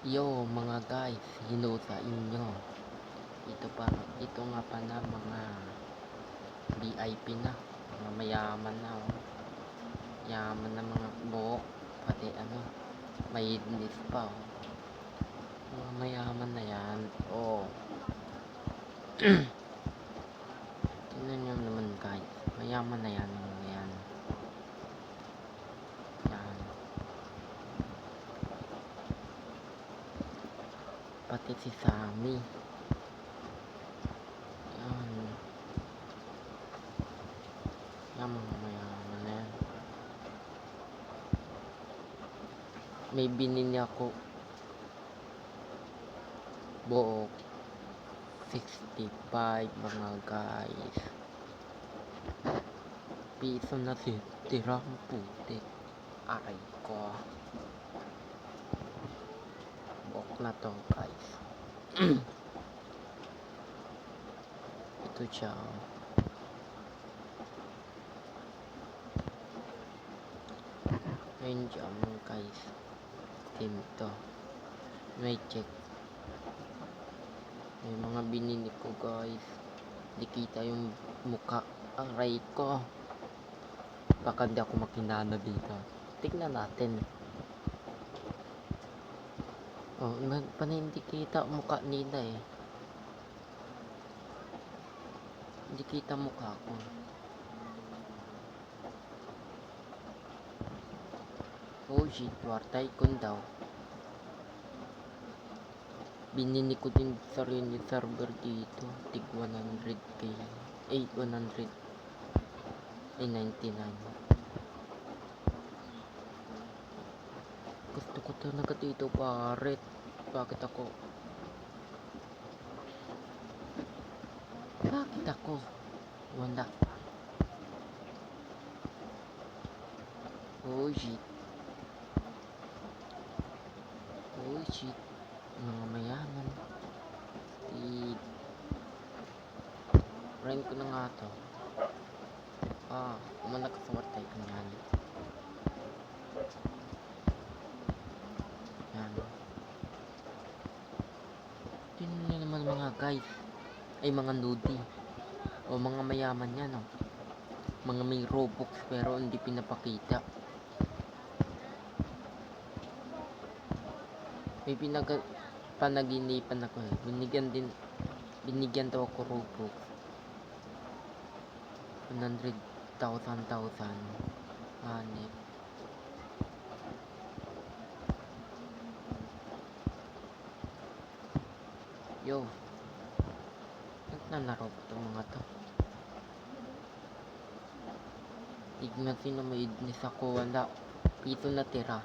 Yo mga guys, hello sa inyo. Ito pa, ito nga pa na mga VIP na, mga mayaman na oh. Yaman na mga buhok, pati ano, may hidnis pa oh. Mga mayaman na yan, oh. Tingnan nyo naman guys, mayaman na yan, yan. Yan. Pati si Sammy. Yan. Yan mga mayaman na yan. May binili ako buok 65 mga guys. Piso na si tirang putik. Aray ko. Buok na to guys. Ito siya. oh. Ayun siya mga guys. Team to. May check. May mga binili ko guys. Di kita yung muka. Aray ko. Baka di ako makinana dito. Tignan natin. Oh, hindi kita mukha nila eh. Hindi kita mukha ko. Oh shit, wartay kun daw. Binili ko din sarili server dito. Tig 100k. Eh, 100. Eh, 99. Gusto ko talaga dito paret. Bakit ako? Bakit ako? Wala. Oh shit. Oh shit. Mga mayaman. I... Rent ko na nga to. Ah, manakaswartay ko yan. Yan. Tingnan nyo guys. Ay mga nudi. O mga mayaman yan oh. Mga may robux pero hindi pinapakita. May pinag panaginipan ako eh. Binigyan din binigyan daw ako robux. 100,000 thousand. Hanip. Yo. Naglalaro ba itong mga to? Tignan sino may idnis ako. Wala. Pito na tira.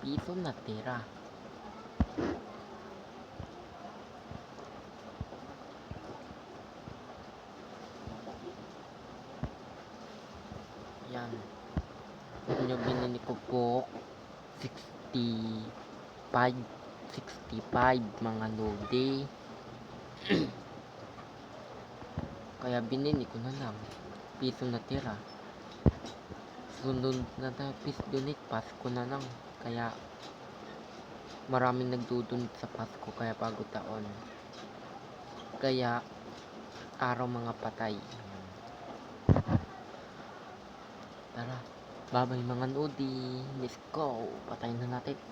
Pito na tira. Yan. Ko po? 65 65 mga lodi. Kaya binili ko na lang. Piso na tira. Sunod na tapis donate Pasko na lang. Kaya maraming nagdudunit sa Pasko kaya bago taon. Kaya araw mga patay. Tara. Babay mga nodi. Let's go. Patayin na natin.